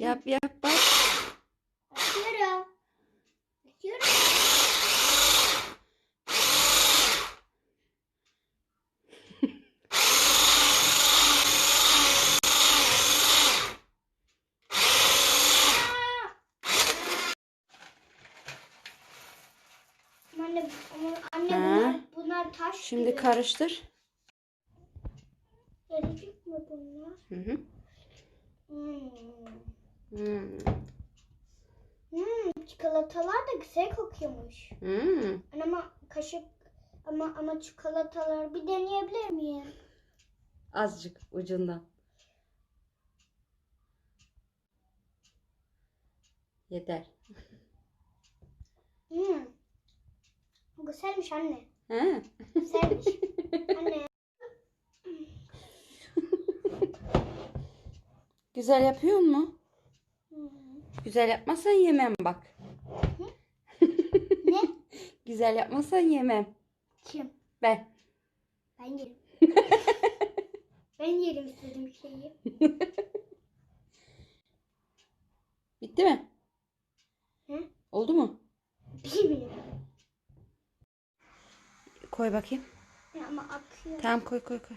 Yap yap bak. Yapıyorum. Yapıyorum. Anne, anne bunlar, bunlar taş Şimdi gibi. karıştır. Eriyecek mi bunlar? Hı hı. Hmm. Hmm. Hmm, çikolatalar da güzel kokuyormuş. Hmm. Ama kaşık ama ama çikolatalar bir deneyebilir miyim? Azıcık ucundan. Yeter. Hmm. Güzelmiş anne. He? Güzelmiş. anne. Güzel yapıyor mu? Güzel yapmazsan yemem bak. Ne? Güzel yapmazsan yemem. Kim? Ben. Ben yerim. ben yerim istediğim şeyi. Bitti mi? Hı? Oldu mu? Bilmiyorum. Koy bakayım. Ama akıyor. Tamam koy koy koy.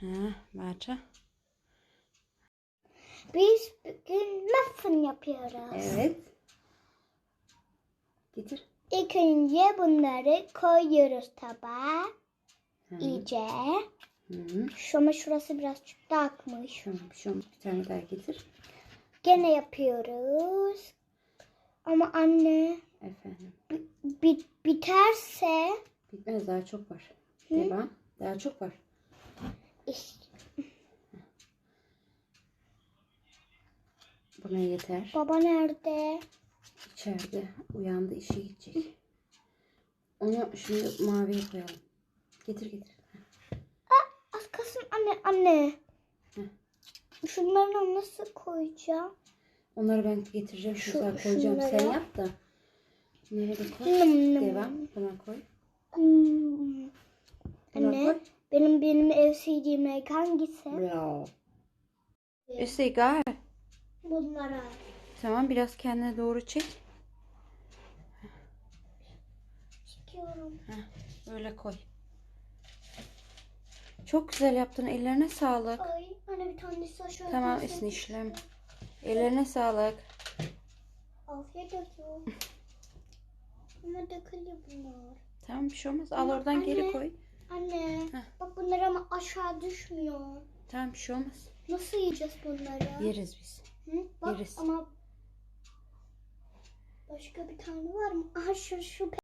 Ha, Berça. Biz bugün muffin yapıyoruz. Evet. Getir. İlk önce bunları koyuyoruz tabağa. Hı. İyice. Hı. Şu ama şurası biraz dağıtmış. Şu, şu bir tane daha getir. Gene yapıyoruz. Ama anne Efendim. bi- biterse Bitmez daha çok var. Hı? Devam. Daha çok var. işte, Buna yeter. baba nerede? İçeride uyandı işe gidecek. Onu şimdi maviye koyalım. Getir getir. Az kalsın anne anne. Hı. Şunları nasıl koyacağım? Onları ben getireceğim. Şu- Şurada koyacağım. Sen şunları. yap da. Da koy. Nım. Devam. Buna koy. Hmm. Buna Anne koy. benim benim ev sevdiğim hangisi? Bravo. Ist egal. Bunlara. Tamam biraz kendine doğru çek. Çekiyorum. Böyle koy. Çok güzel yaptın. Ellerine sağlık. Ay anne bir tanesi aşağı. Tamam isin işlem. Ellerine sağlık. Afiyet olsun. Ama dökülüyor bunlar. Tamam bir şey olmaz. Al Ama oradan geri anne- koy. Anne Heh. bak bunlar ama aşağı düşmüyor. Tamam bir şey olmaz. Nasıl yiyeceğiz bunları? Yeriz biz. Bak ama başka bir tane var mı? Aha şu şu